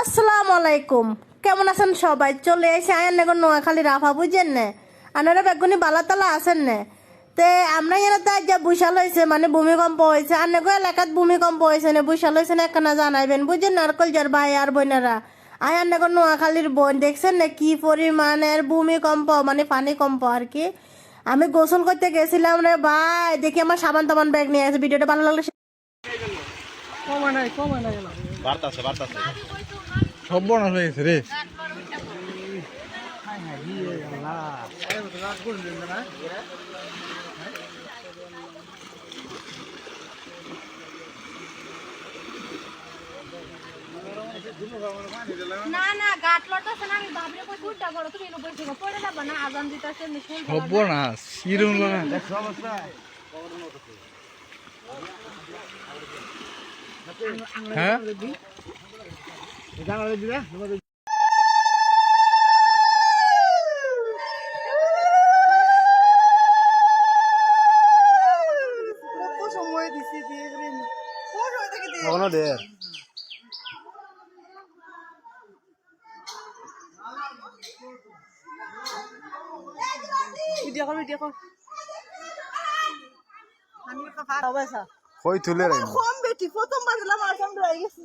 আসসালামু আলাইকুম। কেমন আছেন সবাই? চলে এসে আয়েন নেগো নোয়াখালী রাফা বুঝেন নে? আনারা বেগুনি বালাতলা আছেন নে? তে আমরা এখানে তো আজ বুশাল হয়েছে মানে ভূমিকম্প হয়েছে আর নেগো এলাকাত ভূমিকম্প হয়েছে না বুশাল হয়েছে না একখানা জানাইবেন। বুঝছেন নারকল যার ভাই আর বোনেরা আয়ার নেগো নোয়াখালীর বোন দেখছেন না কি পরিমাণের ভূমিকম্প মানে পানি কম্প আর কি? আমি গোসল করতে গেছিলাম রে ভাই। দেখি আমার সাবান তামান ব্যাগ নিয়ে আছে ভিডিওটা ভালো লাগলে বার্তাছে বার্তাছে সব বনাস হয়ে গেছে রে। না না গাট লটাছে না আমি বাবরে কই উঠটা বড় তুমি এনে বসে পড়ে যাবে না আজান দিতাছে মিশন সব বনাস শিরুন না। হ্যাঁ? কখনো দে কই তুলে রে কম বেটি প্রথম বাজলাম আর গেছি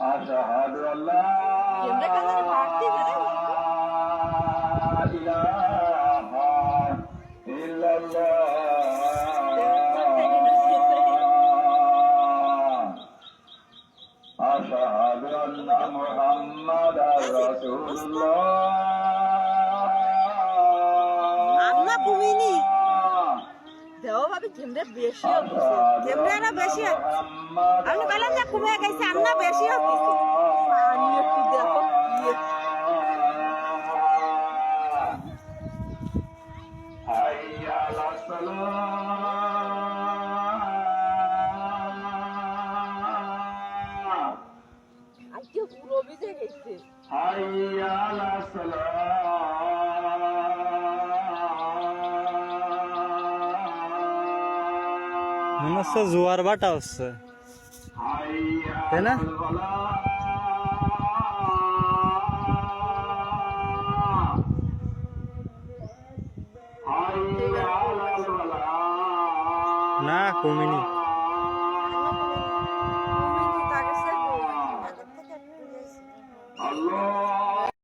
أشهد أن لا إله إلا الله أشهد أن محمدا رسول الله হবে বেশি হচ্ছে ঘেমরে আরও বেশি হচ্ছে আমি বললাম যে কমে গেছে আমরা বেশি হচ্ছে পানি একটু দেখো আজকে পুরো বিজে গেছে মনে হচ্ছে জোয়ার বাটা হচ্ছে। তাই না? না কমিনি।